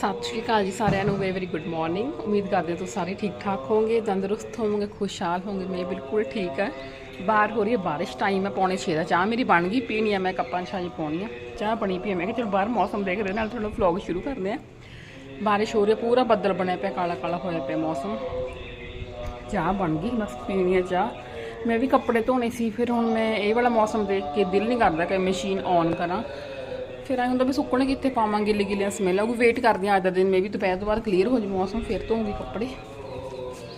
ਸਤਿ ਸ਼੍ਰੀ ਅਕਾਲ ਜੀ ਸਾਰਿਆਂ ਨੂੰ ਵੈਰੀ ਗੁੱਡ ਮਾਰਨਿੰਗ ਉਮੀਦ ਕਰਦੇ ਤੁਸੀਂ ਸਾਰੇ ਠੀਕ ਠਾਕ ਹੋਵੋਗੇ, ਤੰਦਰੁਸਤ ਹੋਵੋਗੇ, ਖੁਸ਼ਹਾਲ ਹੋਵੋਗੇ। ਮੈਂ ਬਿਲਕੁਲ ਠੀਕ ਹੈ। ਬਾਹਰ ਹੋ ਰਹੀ ਹੈ ਬਾਰਿਸ਼ ਟਾਈਮ ਹੈ ਪੌਣੇ 6 ਦਾ। ਚਾਹ ਮੇਰੀ ਬਣ ਗਈ, ਪੀਣੀ ਆ ਮੈਂ, ਕੱਪਾਂ 'ਚ ਛਾਜੀ ਪਾਉਣੀ ਆ। ਚਾਹ ਬਣੀ ਪਈ ਮੈਂ ਕਿਹਾ ਚਲੋ ਬਾਹਰ ਮੌਸਮ ਦੇਖ ਰਹੇ, ਨਾਲ ਥੋੜਾ ਵਲੌਗ ਸ਼ੁਰੂ ਕਰਦੇ ਆ ਬਾਰਿਸ਼ ਹੋ ਰਹੀ ਹੈ, ਪੂਰਾ ਬੱਦਲ ਬਣਿਆ ਪਿਆ, ਕਾਲਾ ਕਾਲਾ ਹੋਇਆ ਪਿਆ ਮੌਸਮ। ਚਾਹ ਬਣ ਗਈ ਬਸ ਪੀਣੀ ਆ ਚਾਹ। ਮੈਂ ਵੀ ਕੱਪੜੇ ਧੋਣੇ ਸੀ, ਫਿਰ ਹੁਣ ਮੈਂ ਇਹ ਵਾਲਾ ਮੌਸਮ ਦੇਖ ਕੇ ਦਿਲ ਨਹੀਂ ਕਰਦਾ ਕਿ ਮਸ਼ੀਨ ਔਨ ਕਰਾਂ। ਫਿਰ ਐਂ ਹੁੰਦਾ ਵੀ ਸੁੱਕਣੇ ਕਿੱਥੇ ਪਾਵਾਂ ਗਿੱਲੇ ਗਿੱਲੇ ਸਮੈਲ ਆਊਗੀ ਵੇਟ ਕਰਦੀ ਹਾਂ ਅੱਜ ਦਾ ਦਿਨ, ਮੈਂ ਵੀ ਦੁਪਹਿਰ ਤੋਂ ਬਾਅਦ ਕਲੀਅਰ ਹੋ ਜਾਊ ਮੌਸਮ, ਫਿਰ ਧੋਉਂਗੀ ਕੱਪੜੇ।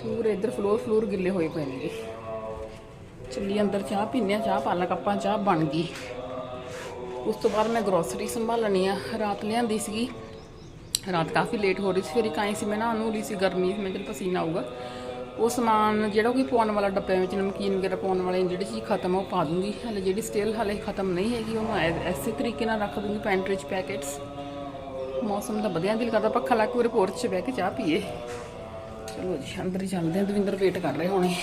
ਪੂਰੇ ਇੱਧਰ ਫਲੋਰ ਫਲੋਰ ਗਿੱਲੇ ਹੋਏ ਪਏ ਨੇ ਚੱਲੀ ਅੰਦਰ ਚਾਹ ਪੀਨੇ ਆ, ਚਾਹ ਪਾ ਕੱਪਾਂ, ਚਾਹ ਬਣ ਗਈ। ਉਸ ਤੋਂ ਬਾਅਦ ਮੈਂ ਗਰੋਸਰੀ ਸੰਭਾਲਣੀ ਆ, ਰਾਤ ਲਿਆਂਦੀ ਸੀਗੀ। ਰਾਤ ਕਾਫੀ ਲੇਟ ਹੋ ਰਹੀ ਸੀ, ਫਿਰ ਇੱਕ ਆਈ ਸੀ ਮੈਂ ਨਾ ਨੂੰ ਲਈ ਸੀ ਗਰਮੀ, ਮੈਂ ਚਲ ਪਸੀਨਾ ਆਊਗਾ। ਉਹ ਸਮਾਨ ਜਿਹੜਾ ਕਿ ਪਾਉਣ ਵਾਲਾ ਡੱਬਿਆਂ ਵਿੱਚ, ਨਮਕੀਨ ਵਗੈਰਾ ਪਾਉਣ ਵਾਲੇ ਜਿਹੜੀ ਚੀਜ਼ ਖਤਮ ਉਹ ਪਾ ਦੂੰਗੀ। ਹਲੇ ਜਿਹੜੀ ਸਟਿਲ ਹਲੇ ਖਤਮ ਨਹੀਂ ਹੈਗੀ, ਉਹ ਮੈਂ ਐਸੇ ਤਰੀਕੇ ਨਾਲ ਰੱਖ ਦੂੰਗੀ ਪੈਂਟਰੀ 'ਚ ਪੈਕੇਟਸ। ਮੌਸਮ ਦਾ ਵਧੀਆ ਦਿਲ ਕਰਦਾ, ਪੱਖਾ ਲਾ ਕੇ ਉਰੇ ਪੋਰਚ 'ਚ ਬਹਿ ਕੇ ਚਾਹ ਪੀਏ। ਚਲੋ ਜੀ, ਅੰਦਰ ਹੀ ਚੱਲਦੇ ਆ ਦਵਿੰਦਰ ਵੇਟ ਕਰ ਰਹੇ ਹੋਣੇ।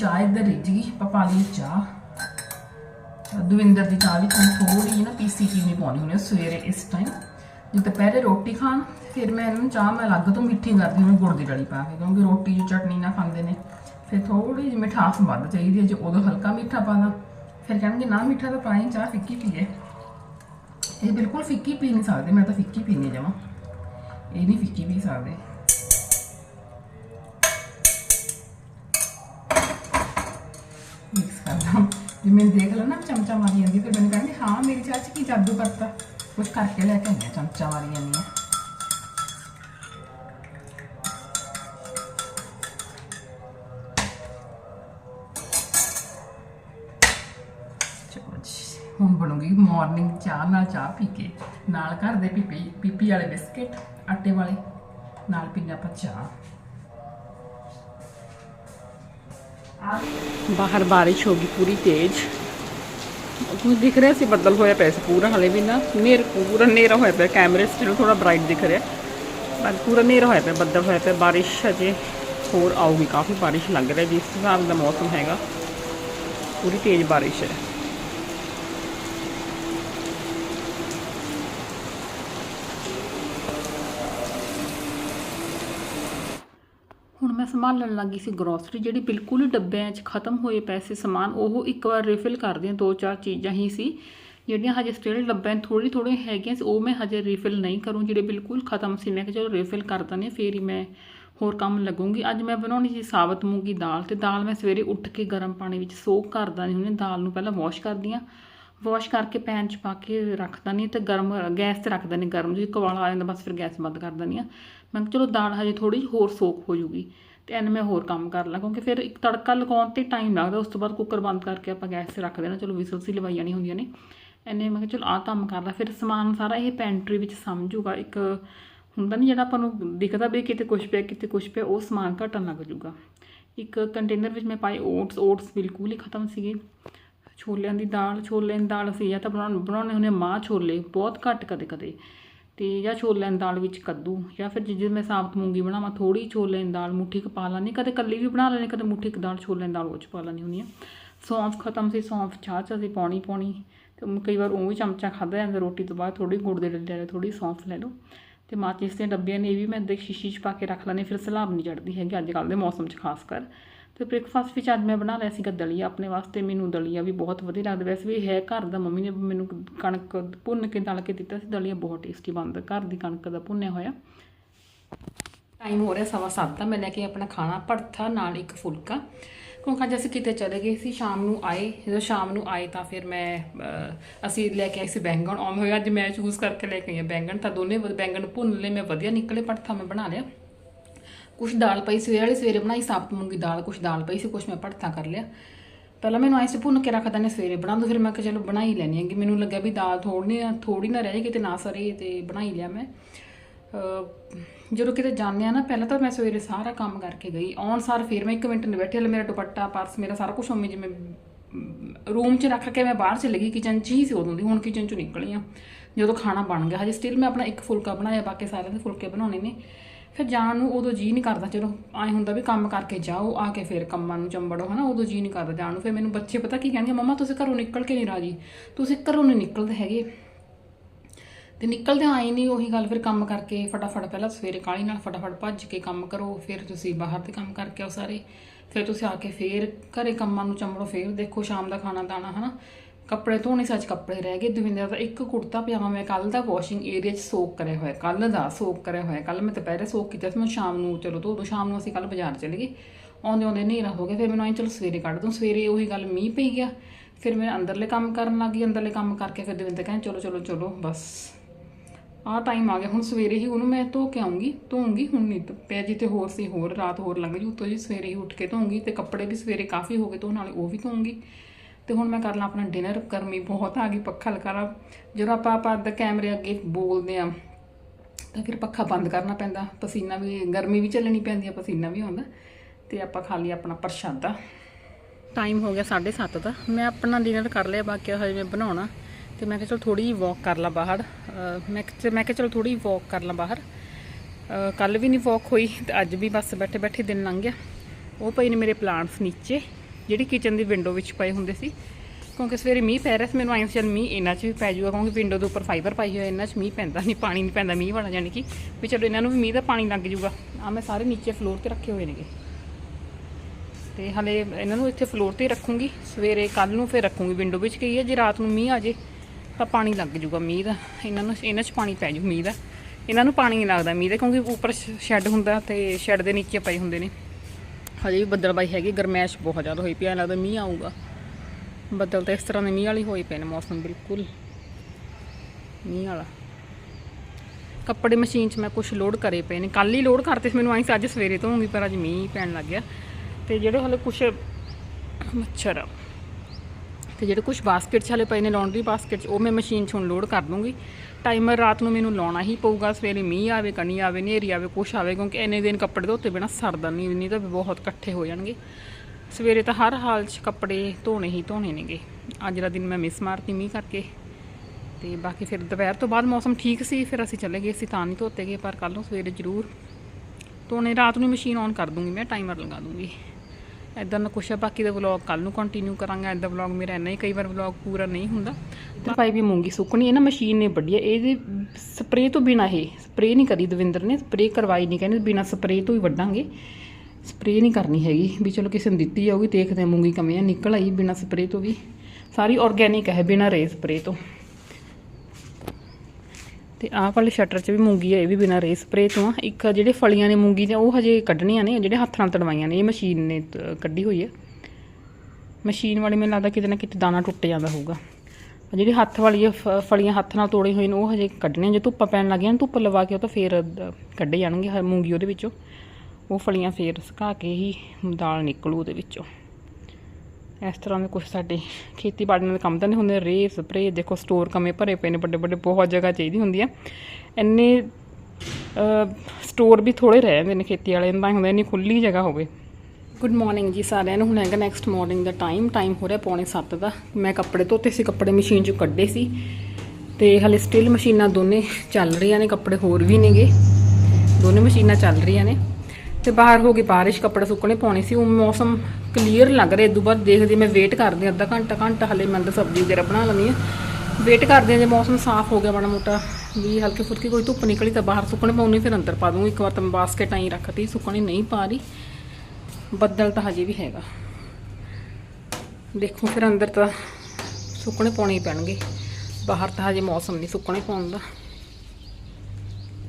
ਚਾਹ ਇੱਧਰ ਰਿੱਝ ਗਈ ਪਪਾ ਲਈ ਚਾਹ। ਦਵਿੰਦਰ ਦੀ ਚਾਹ ਵਿੱਚ ਮੈਂ ਥੋੜੀ ਨਾ ਪੀਸੀ ਚੀਨੀ ਪਾਉਣੀ ਹੁੰਦੀ ਆ ਸਵੇਰੇ ਇਸ ਟਾਈਮ ਜੇ ਦੁਪਹਿਰੇ ਰੋਟੀ ਖਾਣ। ਫਿਰ ਮੈਂ ਇਹਨੂੰ ਚਾਹ, ਮੈਂ ਅਲੱਗ ਤੋਂ ਮਿੱਠੀ ਕਰਦੀ ਹਾਂ ਗੁੜ ਦੀ ਡਲੀ ਪਾ ਕੇ, ਕਿਉਂਕਿ ਰੋਟੀ 'ਚ ਚਟਨੀ ਨਾ ਖਾਂਦੇ ਨੇ। ਫਿਰ ਥੋੜੀ ਜਿਹੀ ਮਿਠਾਸ ਵੱਧ ਚਾਹੀਦੀ ਹੈ, ਜੇ ਉਦੋਂ ਹਲਕਾ ਮਿੱਠਾ ਪਾਣਾ ਫਿਰ ਕਹਿਣਗੇ, ਨਾ ਮਿੱਠਾ ਤਾਂ ਪਾਏ, ਚਾਹ ਫਿੱਕੀ ਪੀਏ। ਇਹ ਬਿਲਕੁਲ ਫਿੱਕੀ ਪੀ ਨਹੀਂ ਸਕਦੇ, ਮੈਂ ਤਾਂ ਫਿੱਕੀ ਪੀਣੀ ਜਾਵਾਂ। ਇਹ ਨਹੀਂ ਫਿੱਕੀ ਪੀ ਸਕਦੇ। ਮਿਕਸ ਕਰਦਾ ਜੇ ਮੈਂ ਦੇਖ ਲਾਂ ਨਾ, ਚਮਚਾ ਮਾਰੀ ਜਾਂਦੀ ਫਿਰ ਮੈਨੂੰ ਕਹਿੰਦੇ ਹਾਂ, ਮੇਰੀ ਚਾਹ 'ਚ ਕੀ ਜਾਦੂ ਕਰਤਾ? ਕੁਝ ਕਰਕੇ ਲੈ ਕੇ ਆਈਆਂ ਚਮਚਾ ਮਾਰੀ ਜਾਂਦੀਆਂ ਚਲੋ ਹੁਣ ਬਣੂਗੀ ਮਾਰਨਿੰਗ ਚਾਹ ਨਾਲ ਚਾਹ ਪੀ ਕੇ। ਨਾਲ ਘਰ ਦੇ ਪੀਪੀ ਪੀਪੀ ਵਾਲੇ ਬਿਸਕਟ, ਆਟੇ ਵਾਲੇ, ਨਾਲ ਪੀਣਾ ਆਪਾਂ ਚਾਹ। ਬਾਹਰ ਬਾਰਿਸ਼ ਹੋ ਗਈ ਪੂਰੀ ਤੇਜ਼। ਕੁਝ ਦਿਖ ਰਿਹਾ ਸੀ ਬੱਦਲ ਹੋਇਆ ਪਿਆ ਸੀ ਪੂਰਾ, ਹਲੇ ਵੀ ਨਾ ਨੇਰ ਪੂਰਾ ਨੇਰਾ ਹੋਇਆ ਪਿਆ। ਕੈਮਰੇ ਸਟਿਲ ਥੋੜਾ ਬ੍ਰਾਈਟ ਦਿਖ ਰਿਹਾ। ਪਰ ਪੂਰਾ ਨੇਰਾ ਹੋਇਆ ਪਿਆ, ਬੱਦਲ ਹੋਇਆ ਪਿਆ। ਬਾਰਿਸ਼ ਅਜੇ ਹੋਰ ਆਊਗੀ, ਕਾਫੀ ਬਾਰਿਸ਼ ਲੱਗ ਰਿਹਾ ਜਿਸ ਹਿਸਾਬ ਦਾ ਮੌਸਮ ਹੈਗਾ। ਪੂਰੀ ਤੇਜ਼ ਬਾਰਿਸ਼ ਹੈ। ਸੰਭਾਲਣ ਲੱਗੀ ਸੀ ਗਰੋਸਰੀ ਜਿਹੜੀ ਬਿਲਕੁਲ ਹੀ ਡੱਬਿਆਂ 'ਚ ਖਤਮ ਹੋਏ ਪੈਸੇ ਸਮਾਨ, ਉਹ ਇੱਕ ਵਾਰ ਰਿਫਿਲ ਕਰਦੀ ਹਾਂ ਦੋ ਚਾਰ ਚੀਜ਼ਾਂ ਹੀ ਸੀ, ਜਿਹੜੀਆਂ ਹਜੇ ਸਟਿਲ ਡੱਬਿਆਂ 'ਚ ਥੋੜੀ ਥੋੜੀ ਹੈਗੀਆਂ ਸੀ, ਉਹ ਮੈਂ ਹਜੇ ਰਿਫਿਲ ਨਹੀਂ ਕਰੂੰ, ਜਿਹੜੇ ਬਿਲਕੁਲ ਖਤਮ ਸੀ, ਮੈਂ ਕਿਹਾ ਚਲੋ ਰਿਫਿਲ ਕਰ ਦਨੇ ਫੇਰ ਹੀ ਮੈਂ ਹੋਰ ਕੰਮ ਲੱਗੂੰਗੀ। ਅੱਜ ਮੈਂ ਬਣਾਉਣੀ ਸੀ ਸਾਬਤ ਮੂੰਗੀ ਦਾਲ ਤੇ ਦਾਲ ਮੈਂ ਸਵੇਰੇ ਉੱਠ ਕੇ ਗਰਮ ਪਾਣੀ ਵਿੱਚ ਸੋਕ ਕਰ ਦਾਂ ਹੁੰਦੀ ਦਾਲ ਨੂੰ ਪਹਿਲਾਂ ਵਾਸ਼ ਕਰਦੀ ਹਾਂ ਵਾਸ਼ ਕਰਕੇ ਪੈਨ 'ਚ ਪਾ ਕੇ ਰੱਖਦਾ ਨਹੀਂ ਹਾਂ ਤੇ ਗਰਮ, ਗੈਸ ਤੇ ਰੱਖਦਾ ਨਹੀਂ ਗਰਮ ਜੇ ਕਵਾਲਾ ਆ ਜਾਂਦਾ ਬਸ ਫਿਰ ਗੈਸ ਬੰਦ ਕਰ ਦਿੰਦੀ ਹਾਂ। ਮੈਂ ਕਿਹਾ ਚਲੋ ਦਾਲ ਹਜੇ ਥੋੜੀ ਜਿਹੀ ਹੋਰ ਸੋਕ ਹੋ ਜੂਗੀ ਤੇ ਐਨ ਮੈਂ ਹੋਰ ਕੰਮ ਕਰ ਲਾਂ, ਕਿਉਂਕਿ ਫਿਰ ਇੱਕ ਤੜਕਾ ਲਗਾਉਣ ਤੇ ਟਾਈਮ ਲੱਗਦਾ, ਉਸ ਤੋਂ ਬਾਅਦ ਕੁੱਕਰ ਬੰਦ ਕਰਕੇ ਆਪਾਂ ਗੈਸ ਤੇ ਰੱਖ ਦੇਣਾ ਚਲੋ ਵਿਸਲ ਸੀ ਲਵਾਈ ਜਾਣੀ ਹੁੰਦੀਆਂ ਨੇ। ਐਨੇ ਮੈਂ ਕਿਹਾ ਚਲੋ ਆਹ ਕੰਮ ਕਰ ਲਾ, ਫਿਰ ਸਮਾਨ ਸਾਰਾ ਇਹ ਪੈਂਟਰੀ ਵਿੱਚ ਸਮਝੂਗਾ, ਇੱਕ ਹੁੰਦਾ ਨਹੀਂ ਜਿਹੜਾ ਆਪਾਂ ਨੂੰ ਦਿਖਦਾ ਵੀ ਕਿਤੇ ਕੁਝ ਪਿਆ, ਕਿਤੇ ਕੁਝ ਪਿਆ, ਉਹ ਸਮਾਨ ਘਟਣ ਲੱਗ ਜੂਗਾ। ਇੱਕ ਕੰਟੇਨਰ ਵਿੱਚ ਮੈਂ ਪਾਏ ਓਟਸ ਓਟਸ ਬਿਲਕੁਲ ਹੀ ਖਤਮ ਸੀਗੇ। ਛੋਲਿਆਂ ਦੀ ਦਾਲ, ਛੋਲਿਆਂ ਦੀ ਦਾਲ ਅਸੀਂ ਜਾਂ ਤਾਂ ਬਣਾਉਣ ਬਣਾਉਣੇ ਹੁੰਦੇ ਮਾਂ ਛੋਲੇ, ਬਹੁਤ ਘੱਟ ਕਦੇ ਕਦੇ ਤੇ ਜਾਂ ਛੋਲਿਆਂ ਦੀ ਦਾਲ ਵਿੱਚ ਕੱਦੂ ਜਾਂ ਫਿਰ ਜੇ ਮੈਂ ਸਾਬਤ ਮੂੰਗੀ ਬਣਾਵਾਂ ਥੋੜੀ ਛੋਲਿਆਂ ਦੀ ਦਾਲ, ਮੁੱਠੀ ਕੁ ਪਾ ਲੈਂਦੀ ਕਦੇ ਕੱਲੀ ਵੀ ਬਣਾ ਲੈਂਦੀ, ਕਦੇ ਮੁੱਠੀ ਕੁ ਦਾਲ, ਛੋਲਿਆਂ ਦੀ ਦਾਲ ਉਹ 'ਚ ਪਾ ਲੈਂਦੀ ਹੁੰਦੀ ਆ ਸੌਂਫ ਖਤਮ ਸੀ, ਸੌਂਫ ਚਾਹ 'ਚ ਅਸੀਂ ਪਾਉਣੀ ਪਾਉਣੀ ਤੇ ਕਈ ਵਾਰ ਉਹ ਵੀ ਚਮਚਾ ਖਾਧਾ ਜਾਂਦਾ, ਰੋਟੀ ਤੋਂ ਬਾਅਦ ਥੋੜੀ ਗੁੜ ਦੇ ਡੱਲੇ ਥੋੜੀ ਸੌਂਫ ਲੈ ਲਓ। ਤੇ ਮਾਚਿਸ ਦੇ ਡੱਬਿਆਂ ਨੇ ਇਹ ਵੀ ਮੈਂ ਦੇਖ ਸ਼ੀਸ਼ੀ 'ਚ ਪਾ ਕੇ ਰੱਖ ਲੈਂਦੀ ਫਿਰ ਸਲਾਬ ਨਹੀਂ ਚੜਦੀ ਹੈਗੀ, ਅੱਜ ਕੱਲ੍ਹ ਦੇ ਮੌਸਮ 'ਚ ਖਾਸ ਕਰ। ਤੇ ਬ੍ਰੇਕਫਾਸਟ ਵਿੱਚ ਅੱਜ ਮੈਂ ਬਣਾ ਲਿਆ ਸੀਗਾ ਦਲੀਆ ਆਪਣੇ ਵਾਸਤੇ, ਮੈਨੂੰ ਦਲੀਆ ਵੀ ਬਹੁਤ ਵਧੀਆ ਲੱਗਦਾ ਵੈਸੇ ਵੀ ਹੈ ਘਰ ਦਾ ਮੰਮੀ ਨੇ ਮੈਨੂੰ ਕਣਕ ਭੁੰਨ ਕੇ ਦਲ ਕੇ ਦਿੱਤਾ ਸੀ, ਦਲੀਆ ਬਹੁਤ ਟੇਸਟੀ ਬਣਦਾ, ਘਰ ਦੀ ਕਣਕ ਦਾ ਭੁੰਨਿਆ ਹੋਇਆ। ਟਾਈਮ ਹੋ ਰਿਹਾ ਸਵਾ ਸੱਤ ਦਾ, ਮੈਂ ਲੈ ਕੇ ਆਪਣਾ ਖਾਣਾ ਭੜਥਾ ਨਾਲ ਇੱਕ ਫੁਲਕਾ। ਕਿਉਂਕਿ ਅੱਜ ਅਸੀਂ ਕਿਤੇ ਚਲੇ ਗਏ ਸੀ, ਸ਼ਾਮ ਨੂੰ ਆਏ, ਜਦੋਂ ਸ਼ਾਮ ਨੂੰ ਆਏ ਤਾਂ ਫਿਰ ਮੈਂ ਅਸੀਂ ਲੈ ਕੇ ਆਏ ਸੀ ਬੈਂਗਣ ਆਉਣ ਹੋਇਆ ਅੱਜ ਮੈਂ ਚੂਜ਼ ਕਰਕੇ ਲੈ ਕੇ ਆਈ ਹਾਂ ਬੈਂਗਣ, ਤਾਂ ਦੋਨੇ ਬੈਂਗਣ ਭੁੰਨ ਲਏ, ਮੈਂ ਵਧੀਆ ਨਿਕਲੇ ਭੜਥਾ ਮੈਂ ਬਣਾ ਲਿਆ। ਕੁਛ ਦਾਲ ਪਈ ਸਵੇਰੇ ਵਾਲੀ ਸਵੇਰੇ ਬਣਾਈ ਸਾਬਤ ਮੂੰਗੀ ਦਾਲ, ਕੁਛ ਦਾਲ ਪਈ ਸੀ, ਕੁਛ ਮੈਂ ਭੜਥਾ ਕਰ ਲਿਆ। ਪਹਿਲਾਂ ਮੈਨੂੰ ਐਸੇ ਭੁੰਨ ਕੇ ਰੱਖਦਾ ਨੇ ਸਵੇਰੇ ਬਣਾ ਦੋ ਫਿਰ ਮੈਂ ਕਿਹਾ ਚਲੋ ਬਣਾ ਹੀ ਲੈਣੀ ਕਿ ਮੈਨੂੰ ਲੱਗਿਆ ਵੀ ਦਾਲ ਥੋੜੀ ਨਾ ਥੋੜੀ ਨਾ ਰਹਿ ਜਾਏ ਕਿਤੇ ਨਾ ਸਰੇ ਤੇ ਬਣਾ ਹੀ ਲਿਆ ਮੈਂ। ਜਦੋਂ ਕਿਤੇ ਜਾਂਦੇ ਆ ਨਾ, ਪਹਿਲਾਂ ਤਾਂ ਮੈਂ ਸਵੇਰੇ ਸਾਰਾ ਕੰਮ ਕਰਕੇ ਗਈ। ਆਉਣ ਸਾਰ ਫਿਰ ਮੈਂ 1 ਮਿੰਟ ਨਹੀਂ ਬੈਠੀ, ਹਲੇ ਮੇਰਾ ਦੁਪੱਟਾ, ਪਰਸ, ਮੇਰਾ ਸਾਰਾ ਕੁਝ ਮੰਮੀ ਜਿਵੇਂ ਰੂਮ 'ਚ ਰੱਖ ਕੇ ਮੈਂ ਬਾਹਰ ਚਲੇ ਗਈ, ਕਿਚਨ 'ਚ ਹੀ ਸੀ ਉਦੋਂ ਦੀ, ਹੁਣ ਕਿਚਨ 'ਚੋਂ ਨਿਕਲੀ ਆ। ਜਦੋਂ ਖਾਣਾ ਬਣ ਗਿਆ, ਹਜੇ ਸਟਿਲ ਮੈਂ ਆਪਣਾ ਇੱਕ ਫੁਲਕਾ ਬਣਾਇਆ, ਬਾਕੀ ਸਾਰਿਆਂ ਦੇ ਫੁਲਕੇ ਬਣਾਉਣੇ ਨੇ। ਫਿਰ ਜਾਣ ਨੂੰ ਉਦੋਂ ਜੀ ਨਹੀਂ ਕਰਦਾ, ਚਲੋ ਐ ਹੁੰਦਾ ਵੀ ਕੰਮ ਕਰਕੇ ਜਾਓ, ਆ ਕੇ ਫਿਰ ਕੰਮਾਂ ਨੂੰ ਚੰਬੜੋ, ਹਨਾ, ਉਦੋਂ ਜੀ ਨਹੀਂ ਕਰਦਾ ਜਾਣ ਨੂੰ। ਫਿਰ ਮੈਨੂੰ ਬੱਚੇ ਪਤਾ ਕੀ ਕਹਿਣਗੇ, ਮਮਾ, ਤੁਸੀਂ ਘਰੋਂ ਨਿਕਲ ਕੇ ਨਹੀਂ ਰਾਜੀ। ਤੁਸੀਂ ਘਰੋਂ ਨਹੀਂ ਨਿਕਲਦੇ ਹੈਗੇ। ਤੇ ਨਿਕਲਦੇ ਆਏ ਨਹੀਂ ਉਹੀ ਗੱਲ ਫਿਰ ਕੰਮ ਕਰਕੇ ਫਟਾਫਟ ਪਹਿਲਾਂ ਸਵੇਰੇ ਕਾਲੀ ਨਾਲ ਫਟਾਫਟ ਭੱਜ ਕੇ ਕੰਮ ਕਰੋ, ਫਿਰ ਤੁਸੀਂ ਬਾਹਰ ਦੇ ਕੰਮ ਕਰਕੇ ਆਓ ਸਾਰੇ। ਫਿਰ ਤੁਸੀਂ ਆ ਕੇ ਫੇਰ ਘਰੇ ਕੰਮਾਂ ਨੂੰ ਚੰਬੜੋ, ਫੇਰ ਦੇਖੋ ਸ਼ਾਮ ਦਾ ਖਾਣਾ ਦਾਣਾ ਹਨਾ। ਕੱਪੜੇ ਧੋਣੇ ਸੱਚ ਕੱਪੜੇ ਰਹਿ ਗਏ। ਦਵਿੰਦਰ ਦਾ ਇੱਕ ਕੁੜਤਾ ਪਜਾਮਾ ਮੈਂ ਕੱਲ ਦਾ ਵਾਸ਼ਿੰਗ ਏਰੀਆ 'ਚ ਸੋਕ ਕਰਿਆ ਹੋਇਆ ਕੱਲ ਦਾ ਸੋਕ ਕਰਿਆ ਹੋਇਆ। ਕੱਲ ਮੈਂ ਦੁਪਹਿਰੇ ਸੋਕ ਕੀਤਾ ਸੀ, ਮੈਂ ਸ਼ਾਮ ਨੂੰ ਚਲੋ ਧੋ ਦੋ, ਸ਼ਾਮ ਨੂੰ ਅਸੀਂ ਕੱਲ ਬਾਜ਼ਾਰ ਚਲੇ ਗਏ। ਆਉਂਦੇ ਆਉਂਦੇ ਹਨੇਰਾ ਹੋ ਗਿਆ, ਫਿਰ ਮੈਨੂੰ ਐਂ ਚਲੋ ਸਵੇਰੇ ਕੱਢ ਦੂੰ, ਸਵੇਰੇ ਉਹੀ ਗੱਲ ਮੀਂਹ ਪਈ ਗਿਆ। ਫਿਰ ਮੈਂ ਅੰਦਰਲੇ ਕੰਮ ਕਰਨ ਲੱਗੀ ਅੰਦਰਲੇ ਕੰਮ ਕਰਕੇ ਫਿਰ ਦਵਿੰਦਰ ਕਹਿੰਦੇ, ਚਲੋ ਚਲੋ ਚਲੋ, ਬਸ। ਆਹ ਟਾਈਮ ਆ ਗਿਆ, ਹੁਣ ਸਵੇਰੇ ਹੀ ਉਹਨੂੰ ਮੈਂ ਧੋ ਕੇ ਆਉਂਗੀ ਧੋਉਂਗੀ ਹੁਣ ਨਹੀਂ ਪਿਆ ਜੀ ਹੋਰ ਸੀ, ਹੋਰ ਰਾਤ ਹੋਰ ਲੰਘ ਜੂ, ਉੱਤੋਂ ਜੀ ਸਵੇਰੇ ਹੀ ਉੱਠ ਕੇ ਧੋਉਂਗੀ ਤੇ ਕੱਪੜੇ ਵੀ ਸਵੇਰੇ ਕਾਫੀ ਹੋ ਗਏ ਧੋਣ ਵਾਲੇ ਉਹ ਵੀ ਧੋਉਂਗੀ ਤੇ ਹੁਣ ਮੈਂ ਕਰ ਲਾਂ ਆਪਣਾ ਡਿਨਰ ਗਰਮੀ ਬਹੁਤ ਆ ਗਈ, ਪੱਖਾ ਲਗਾ ਜਦੋਂ ਆਪਾਂ ਆਪਾਂ ਅੱਧ ਕੈਮਰੇ ਅੱਗੇ ਬੋਲਦੇ ਆ, ਤਾਂ ਫਿਰ ਪੱਖਾ ਬੰਦ ਕਰਨਾ ਪੈਂਦਾ। ਪਸੀਨਾ ਵੀ, ਗਰਮੀ ਵੀ ਚੱਲਣੀ ਪੈਂਦੀ ਆ, ਪਸੀਨਾ ਵੀ ਆਉਂਦਾ। ਤੇ ਆਪਾਂ ਖਾ ਲਈ ਆਪਣਾ ਪ੍ਰਸ਼ਾਦਾ। ਟਾਈਮ ਹੋ ਗਿਆ 7:30 ਦਾ। ਮੈਂ ਆਪਣਾ ਡਿਨਰ ਕਰ ਲਿਆ, ਬਾਕੀ ਹਜੇ ਮੈਂ ਬਣਾਉਣਾ। ਤੇ ਮੈਂ ਕਿਹਾ ਚਲ ਥੋੜੀ ਜਿਹੀ ਵਾਕ ਕਰ ਲਾਂ ਬਾਹਰ। ਮੈਂ ਮੈਂ ਕਿਹਾ ਚਲ ਥੋੜੀ ਜਿਹੀ ਵਾਕ ਕਰ ਲਾਂ ਬਾਹਰ। ਕੱਲ ਵੀ ਨਹੀਂ ਵਾਕ ਹੋਈ, ਤੇ ਅੱਜ ਵੀ ਬਸ ਬੈਠੇ ਬੈਠੇ ਦਿਨ ਲੰਘ ਗਿਆ। ਉਹ ਪਈ ਨੇ ਮੇਰੇ ਪਲਾਂਟਸ ਨੀਚੇ। ਜਿਹੜੀ ਕਿਚਨ ਦੀ ਵਿੰਡੋ ਵਿੱਚ ਪਏ ਹੁੰਦੇ ਸੀ, ਕਿਉਂਕਿ ਸਵੇਰੇ ਮੀਂਹ ਪੈ ਰਿਹਾ ਸੀ, ਮੈਨੂੰ ਆਇਆ ਸੀ ਚੱਲ ਮੀਂਹ ਇਹਨਾਂ 'ਚ ਵੀ ਪੈ ਜੂਗਾ ਕਿਉਂਕਿ ਵਿੰਡੋ ਦੇ ਉੱਪਰ ਫਾਈਬਰ ਪਾਈ ਹੋਈ ਹੈ ਇਹਨਾਂ 'ਚ ਮੀਂਹ ਪੈਂਦਾ ਨਹੀਂ ਪਾਣੀ ਨਹੀਂ ਪੈਂਦਾ ਮੀਂਹ ਵਾਲਾ ਯਾਨੀ ਕਿ ਵੀ ਚਲੋ ਇਹਨਾਂ ਨੂੰ ਵੀ ਮੀਂਹ ਦਾ ਪਾਣੀ ਲੱਗ ਜੂਗਾ ਆ ਮੈਂ ਸਾਰੇ ਨੀਚੇ ਫਲੋਰ ਤੇ ਰੱਖੇ ਹੋਏ ਨੇਗੇ। ਤੇ ਹਲੇ ਇਹਨਾਂ ਨੂੰ ਇੱਥੇ ਫਲੋਰ ਤੇ ਰੱਖੂੰਗੀ, ਸਵੇਰੇ ਕੱਲ ਨੂੰ ਫਿਰ ਰੱਖੂੰਗੀ ਵਿੰਡੋ ਵਿੱਚ ਕਹੀ ਹੈ, ਜੇ ਰਾਤ ਨੂੰ ਮੀਂਹ ਆ ਜੇ, ਤਾਂ ਪਾਣੀ ਲੱਗ ਜੂਗਾ ਮੀਂਹ ਦਾ, ਇਹਨਾਂ ਨੂੰ, ਇਹਨਾਂ 'ਚ ਪਾਣੀ ਪੈ ਜੂ ਮੀਂਹ ਦਾ। ਇਹਨਾਂ ਨੂੰ ਪਾਣੀ ਨਹੀਂ ਲੱਗਦਾ ਮੀਂਹ ਦਾ, ਕਿਉਂਕਿ ਉੱਪਰ ਸ਼ੈੱਡ ਹੁੰਦਾ ਤੇ ਸ਼ੈੱਡ ਦੇ ਨੀਚੇ ਪਏ ਹੁੰਦੇ ਨੇ। ਹਜੇ ਵੀ ਬੱਦਲਬਾਈ ਹੈਗੀ, ਗਰਮੈਸ਼ ਬਹੁਤ ਜ਼ਿਆਦਾ ਹੋਈ ਪਈ ਪਿਆ ਲੱਗਦਾ ਮੀਂਹ ਆਊਗਾ। ਬੱਦਲ ਤਾਂ ਇਸ ਤਰ੍ਹਾਂ ਦੇ ਮੀਂਹ ਵਾਲੀ ਹੋਈ ਪਏ ਨੇ ਮੌਸਮ ਬਿਲਕੁਲ। ਮੀਂਹ ਵਾਲਾ। ਕੱਪੜੇ ਮਸ਼ੀਨ 'ਚ ਮੈਂ ਕੁਝ ਲੋਡ ਕਰੇ ਪਏ ਨੇ। ਕੱਲ ਹੀ ਲੋਡ ਕਰਤੇ ਸੀ ਮੈਨੂੰ ਆਈ ਸੀ ਅੱਜ ਸਵੇਰੇ ਧੋਉਂਗੀ ਪਰ ਅੱਜ ਮੀਂਹ ਪੈਣ ਲੱਗ ਗਿਆ। ਤੇ ਜਿਹੜੇ ਹਲੇ ਕੁਝ ਮੱਛਰ ਆ ਤੇ ਜਿਹੜੇ ਕੁਝ ਬਾਸਕਟ ਵਾਲੇ ਪਏ ਨੇ ਲਾਂਡਰੀ ਬਾਸਕਟ 'ਚ ਉਹ ਮੈਂ ਮਸ਼ੀਨ 'ਚ ਹੁਣ ਲੋਡ ਕਰ ਦੂੰਗੀ। ਟਾਈਮਰ ਰਾਤ ਨੂੰ ਮੈਨੂੰ ਲਾਉਣਾ ਹੀ ਪਊਗਾ, ਸਵੇਰੇ ਮੀਂਹ ਆਵੇ, ਕਣੀ ਆਵੇ ਨੇਰੀ ਆਵੇ, ਕੁਛ ਆਵੇ, ਕਿਉਂਕਿ ਇੰਨੇ ਦਿਨ ਕੱਪੜੇ ਧੋਤੇ ਬਿਨਾ ਸਰਦਾ ਨਹੀਂ ਨਹੀਂ ਤਾਂ ਬਹੁਤ ਇਕੱਠੇ ਹੋ ਜਾਣਗੇ। ਸਵੇਰੇ ਤਾਂ ਹਰ ਹਾਲ 'ਚ ਕੱਪੜੇ ਧੋਣੇ ਹੀ ਧੋਣੇ ਨੇਗੇ। ਅੱਜ ਦਾ ਦਿਨ ਮੈਂ ਮਿਸ ਮਾਰਤੀ ਮੀਂਹ ਕਰਕੇ। ਤੇ ਬਾਕੀ ਫਿਰ ਦੁਪਹਿਰ ਤੋਂ ਬਾਅਦ ਮੌਸਮ ਠੀਕ ਸੀ, ਫਿਰ ਅਸੀਂ ਚਲੇ ਗਏ, ਅਸੀਂ ਤਾਂ ਨਹੀਂ ਧੋਤੇ ਗਏ, ਪਰ ਕੱਲ ਨੂੰ ਸਵੇਰੇ ਜ਼ਰੂਰ ਧੋਣੇ, ਰਾਤ ਨੂੰ ਮਸ਼ੀਨ ਔਨ ਕਰ ਦੂੰਗੀ ਮੈਂ ਟਾਈਮਰ ਲਗਾ ਦੂੰਗੀ। ਇਦਾਂ ਦਾ ਕੁਛ ਆ, ਬਾਕੀ ਦਾ ਵਲੌਗ ਕੱਲ ਨੂੰ ਕੰਟੀਨਿਊ ਕਰਾਂਗਾ ਇਦਾਂ ਵਲੌਗ ਮੇਰਾ ਇੰਨਾ ਹੀ, ਕਈ ਵਾਰ ਵਲੌਗ ਪੂਰਾ ਨਹੀਂ ਹੁੰਦਾ। ਤੇ ਭਾਈ ਵੀ ਮੂੰਗੀ ਸੁੱਕਣੀ ਹੈ ਨਾ ਮਸ਼ੀਨ ਨੇ ਵੱਡੀ ਹੈ, ਇਹਦੇ ਸਪਰੇਅ ਤੋਂ ਬਿਨਾ ਇਹ ਸਪਰੇਅ ਨਹੀਂ ਕਰੀ ਦਵਿੰਦਰ ਨੇ ਸਪਰੇਅ ਕਰਵਾਈ ਨਹੀਂ, ਕਹਿੰਦੇ ਬਿਨਾ ਸਪਰੇਅ ਤੋਂ ਹੀ ਵੱਢਾਂਗੇ। ਸਪਰੇਅ ਨਹੀਂ ਕਰਨੀ ਹੈਗੀ, ਵੀ ਚਲੋ ਕਿਸੇ ਨੂੰ ਦਿੱਤੀ ਜਾਊਗੀ, ਦੇਖਦੇ ਹਾਂ ਮੂੰਗੀ ਕਿਵੇਂ ਆ, ਨਿਕਲ ਆਈ ਬਿਨਾ ਸਪਰੇਅ ਤੋਂ ਵੀ। ਸਾਰੀ ਆਰਗੇਨਿਕ ਹੈ, ਬਿਨਾ ਰੇ ਸਪਰੇਅ ਤੋਂ। ਤੇ ਆਹ ਵਾਲੇ ਸ਼ਟਰ 'ਚ ਵੀ ਮੂੰਗੀ ਹੈ ਇਹ ਵੀ ਬਿਨਾਂ ਰੇ ਸਪਰੇ ਤੋਂ ਆ। ਇੱਕ ਜਿਹੜੇ ਫਲੀਆਂ ਨੇ ਮੂੰਗੀ ਦੀਆਂ, ਉਹ ਹਜੇ ਕੱਢਣੀਆਂ ਨੇ, ਜਿਹੜੇ ਹੱਥ ਨਾਲ ਤੜਵਾਈਆਂ ਨੇ, ਇਹ ਮਸ਼ੀਨ ਨੇ ਕੱਢੀ ਹੋਈ ਹੈ ਮਸ਼ੀਨ ਵਾਲੀ ਮੈਨੂੰ ਲੱਗਦਾ ਕਿਤੇ ਨਾ ਕਿਤੇ ਦਾਣਾ ਟੁੱਟ ਜਾਂਦਾ ਹੋਊਗਾ। ਆਹ ਜਿਹੜੀ ਹੱਥ ਵਾਲੀ ਫਲੀਆਂ ਹੱਥ ਨਾਲ ਤੋੜੇ ਹੋਏ ਨੇ, ਉਹ ਹਜੇ ਕੱਢਣੀਆਂ, ਜੇ ਧੁੱਪਾਂ ਪੈਣ ਲੱਗ ਜਾਣ ਧੁੱਪ ਲਵਾ ਕੇ ਉਹ ਤਾਂ ਫੇਰ ਕੱਢੇ ਜਾਣਗੇ, ਹ- ਮੂੰਗੀ ਉਹਦੇ ਵਿੱਚੋਂ। ਉਹ ਫਲੀਆਂ ਫੇਰ ਸੁਕਾ ਕੇ ਹੀ ਦਾਲ ਨਿਕਲੂ ਉਹਦੇ ਵਿੱਚੋਂ। ਇਸ ਤਰ੍ਹਾਂ ਦੇ ਕੁਝ ਸਾਡੇ ਖੇਤੀਬਾੜੀ ਨਾਲ ਕੰਮ ਤਾਂ ਨਹੀਂ ਹੁੰਦੇ ਰੇ ਸਪਰੇ ਦੇਖੋ ਸਟੋਰ ਕਮੇ ਭਰੇ ਪਏ ਨੇ ਵੱਡੇ ਵੱਡੇ ਬਹੁਤ ਜਗ੍ਹਾ ਚਾਹੀਦੀ ਹੁੰਦੀ ਆ। ਇੰਨੇ ਸਟੋਰ ਵੀ ਥੋੜੇ ਰਹਿ ਜਾਂਦੇ ਨੇ ਖੇਤੀ ਵਾਲੇ ਨੂੰ, ਤਾਂ ਹੁੰਦਾ ਇੰਨੀ ਖੁੱਲੀ ਜਗ੍ਹਾ ਹੋਵੇ। ਗੁੱਡ ਮਾਰਨਿੰਗ ਜੀ ਸਾਰਿਆਂ ਨੂੰ, ਹੁਣ ਹੈਗਾ ਨੈਕਸਟ ਮਾਰਨਿੰਗ ਦਾ ਟਾਈਮ ਟਾਈਮ ਹੋ ਰਿਹਾ ਪੌਣੇ 7 ਦਾ। ਮੈਂ ਕੱਪੜੇ ਧੋਤੇ ਸੀ, ਕੱਪੜੇ ਮਸ਼ੀਨ 'ਚੋਂ ਕੱਢੇ ਸੀ। ਤੇ ਹਲੇ ਸਟਿਲ ਮਸ਼ੀਨਾਂ ਦੋਨੇ ਚੱਲ ਰਹੀਆਂ ਨੇ, ਕੱਪੜੇ ਹੋਰ ਵੀ ਨੇਗੇ। ਦੋਨੇ ਮਸ਼ੀਨਾਂ ਚੱਲ ਰਹੀਆਂ ਨੇ। ਤੇ ਬਾਹਰ ਹੋ ਗਈ ਬਾਰਿਸ਼, ਕੱਪੜੇ ਸੁੱਕਣੇ ਪਾਉਣੇ ਸੀ ਉਹ ਮੌਸਮ ਕਲੀਅਰ ਲੱਗ ਰਿਹਾ। ਇਦੋਂ ਬਾਅਦ ਦੇਖਦੇ ਮੈਂ ਵੇਟ ਕਰਦੇ ਹਾਂ, ਅੱਧਾ ਘੰਟਾ ਘੰਟਾ ਹਲੇ ਮੈਂ ਅੰਦਰ ਸਬਜ਼ੀ ਵਗੈਰਾ ਬਣਾ ਲੈਂਦੀ ਹਾਂ। ਵੇਟ ਕਰਦੇ ਹਾਂ ਜੇ ਮੌਸਮ ਸਾਫ਼ ਹੋ ਗਿਆ ਮਾੜਾ ਮੋਟਾ, ਵੀ ਹਲਕੀ ਫੁਲਕੀ ਕੋਈ ਧੁੱਪ ਨਿਕਲੀ ਤਾਂ ਬਾਹਰ ਸੁੱਕਣੇ ਪਾਉਣੀ ਫਿਰ ਅੰਦਰ ਪਾ ਦੂੰਗੀ। ਇੱਕ ਵਾਰ ਤਾਂ ਮੈਂ ਬਾਸਕਟ ਆਈ ਰੱਖਤੀ, ਸੁੱਕਣੇ ਨਹੀਂ ਪਾ ਰਹੀ। ਬੱਦਲ ਤਾਂ ਹਜੇ ਵੀ ਹੈਗਾ। ਦੇਖੋ ਫਿਰ ਅੰਦਰ ਤਾਂ ਸੁੱਕਣੇ ਪਾਉਣੇ ਹੀ ਪੈਣਗੇ। ਬਾਹਰ ਤਾਂ ਹਜੇ ਮੌਸਮ ਨਹੀਂ ਸੁੱਕਣੇ ਪਾਉਣ ਦਾ।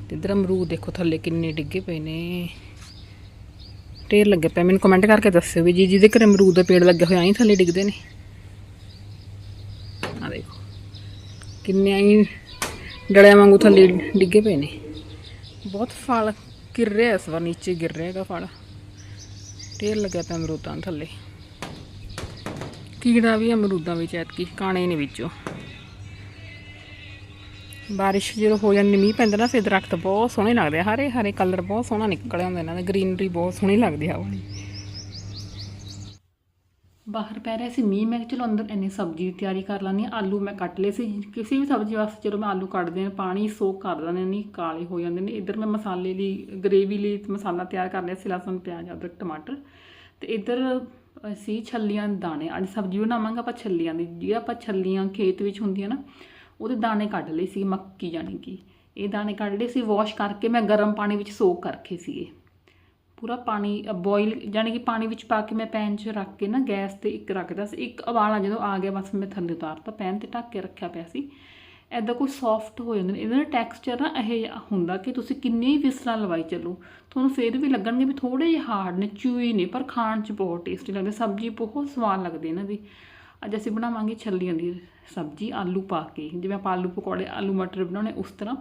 ਤੇ ਇਧਰ ਅਮਰੂਦ ਦੇਖੋ ਥੱਲੇ ਕਿੰਨੇ ਡਿੱਗੇ ਪਏ ਨੇ। ਢੇਰ ਲੱਗਿਆ ਪਿਆ ਮੈਨੂੰ ਕਮੈਂਟ ਕਰਕੇ ਦੱਸਿਓ ਵੀ ਜੀ, ਜਿਹਦੇ ਘਰੇ ਅਮਰੂਦ ਦਾ ਪੇੜ ਲੱਗਿਆ ਹੋਇਆ ਆਈ ਥੱਲੇ ਡਿੱਗਦੇ ਨੇ। ਆ ਦੇਖੋ, ਕਿੰਨੇ ਆਈ ਡਲਿਆਂ ਵਾਂਗੂ ਥੱਲੇ ਡਿੱਗੇ ਪਏ ਨੇ। ਬਹੁਤ ਫਲ ਗਿਰ ਰਿਹਾ ਇਸ ਵਾਰ, ਨੀਚੇ ਗਿਰ ਰਿਹਾ ਹੈਗਾ ਫਲ। ਢੇਰ ਲੱਗਿਆ ਪਿਆ ਅਮਰੂਦਾਂ ਥੱਲੇ। ਕੀੜਾ ਵੀ ਅਮਰੂਦਾਂ ਵਿੱਚ ਐਤਕੀ, ਕਾਣੇ ਨੇ ਵਿੱਚੋਂ। ਬਾਰਿਸ਼ ਜਦੋਂ ਹੋ ਜਾਂਦੀ, ਮੀਂਹ ਪੈਂਦਾ ਨਾ, ਫਿਰ ਦਰਖਤ ਬਹੁਤ ਸੋਹਣੇ ਲੱਗਦੇ ਆ। ਹਰੇ ਹਰੇ ਕਲਰ ਬਹੁਤ ਸੋਹਣਾ ਨਿਕਲ ਆਉਂਦਾ ਇਹਨਾਂ ਦਾ ਗ੍ਰੀਨਰੀ ਬਹੁਤ ਸੋਹਣੀ ਲੱਗਦੀ ਆ ਵਾਲੀ ਬਾਹਰ ਪੈ ਰਿਹਾ ਸੀ ਮੀਂਹ, ਮੈਂ ਚਲੋ ਅੰਦਰ ਇੰਨੀ ਸਬਜ਼ੀ ਦੀ ਤਿਆਰੀ ਕਰ ਲੈਂਦੀ ਹਾਂ। ਆਲੂ ਮੈਂ ਕੱਟ ਲਏ ਸੀ। ਕਿਸੇ ਵੀ ਸਬਜ਼ੀ ਵਾਸਤੇ ਜਦੋਂ ਮੈਂ ਆਲੂ ਕੱਟਦੇ ਨੇ ਪਾਣੀ ਸੋਕ ਕਰ ਦਿੰਦੇ ਨਹੀਂ ਕਾਲੇ ਹੋ ਜਾਂਦੇ ਨੇ। ਇੱਧਰ ਮੈਂ ਮਸਾਲੇ ਲਈ ਗ੍ਰੇਵੀ ਲਈ ਮਸਾਲਾ ਤਿਆਰ ਕਰ ਲਿਆ ਸੀ, ਲਸਣ, ਪਿਆਜ਼, ਅਦਰਕ, ਟਮਾਟਰ। ਤੇ ਇੱਧਰ ਅਸੀਂ ਛੱਲੀਆਂ ਦਾਣੇ, ਅੱਜ ਸਬਜ਼ੀ ਬਣਾਵਾਂਗੇ ਆਪਾਂ ਛੱਲੀਆਂ ਦੀ। ਜਿਹੜੀ ਆਪਾਂ ਛੱਲੀਆਂ ਖੇਤ ਵਿੱਚ ਹੁੰਦੀਆਂ ਨਾ ਉਹਦੇ ਦਾਣੇ ਕੱਢ ਲਏ ਸੀ ਮੱਕੀ ਜਾਣੀ ਕਿ। ਇਹ ਦਾਣੇ ਕੱਢ ਲਏ ਸੀ ਵਾਸ਼ ਕਰਕੇ ਮੈਂ ਗਰਮ ਪਾਣੀ ਵਿੱਚ ਸੋਕ ਕਰਕੇ ਸੀਗੇ। ਪੂਰਾ ਪਾਣੀ ਬੋਇਲ ਜਾਣੀ ਕਿ ਪਾਣੀ ਵਿੱਚ ਪਾ ਕੇ ਮੈਂ ਪੈਨ 'ਚ ਰੱਖ ਕੇ ਨਾ ਗੈਸ ਤੇ ਇੱਕ ਰੱਖਦਾ ਸੀ, ਇੱਕ ਉਬਾਲਾ ਜਦੋਂ ਆ ਗਿਆ, ਬਸ ਮੈਂ ਥੱਲੇ ਉਤਾਰਤਾ ਪੈਨ ਤੇ ਢੱਕ ਕੇ ਰੱਖਿਆ ਪਿਆ ਸੀ। ਐਦਾਂ ਕੋਈ ਸੌਫਟ ਹੋ ਜਾਂਦੇ ਨੇ। ਇਹਦਾ ਟੈਕਸਚਰ ਨਾ ਇਹ ਹੁੰਦਾ ਕਿ ਤੁਸੀਂ ਕਿੰਨੇ ਹੀ ਵਿਸਲਾਂ ਲਵਾਈ ਚੱਲੋ। ਤੁਹਾਨੂੰ ਫਿਰ ਵੀ ਲੱਗਣਗੇ ਵੀ ਥੋੜੇ ਜਿਹੇ ਹਾਰਡ ਨੇ ਚੂਈ ਨੇ, ਪਰ ਖਾਣ 'ਚ ਬਹੁਤ ਟੇਸਟੀ ਲੱਗਦੇ, ਸਬਜ਼ੀ ਬਹੁਤ ਸਵਾਦ ਲੱਗਦੀ ਇਹਨਾਂ ਦੀ ਅੱਜ ਅਸੀਂ ਬਣਾਵਾਂਗੇ ਛੱਲੀਆਂ ਦੀ ਸਬਜ਼ੀ, ਆਲੂ ਪਾ ਕੇ। ਜਿਵੇਂ ਆਪਾਂ ਆਲੂ ਪਕੌੜੇ, ਆਲੂ ਮਟਰ ਬਣਾਉਣੇ ਉਸ ਤਰ੍ਹਾਂ।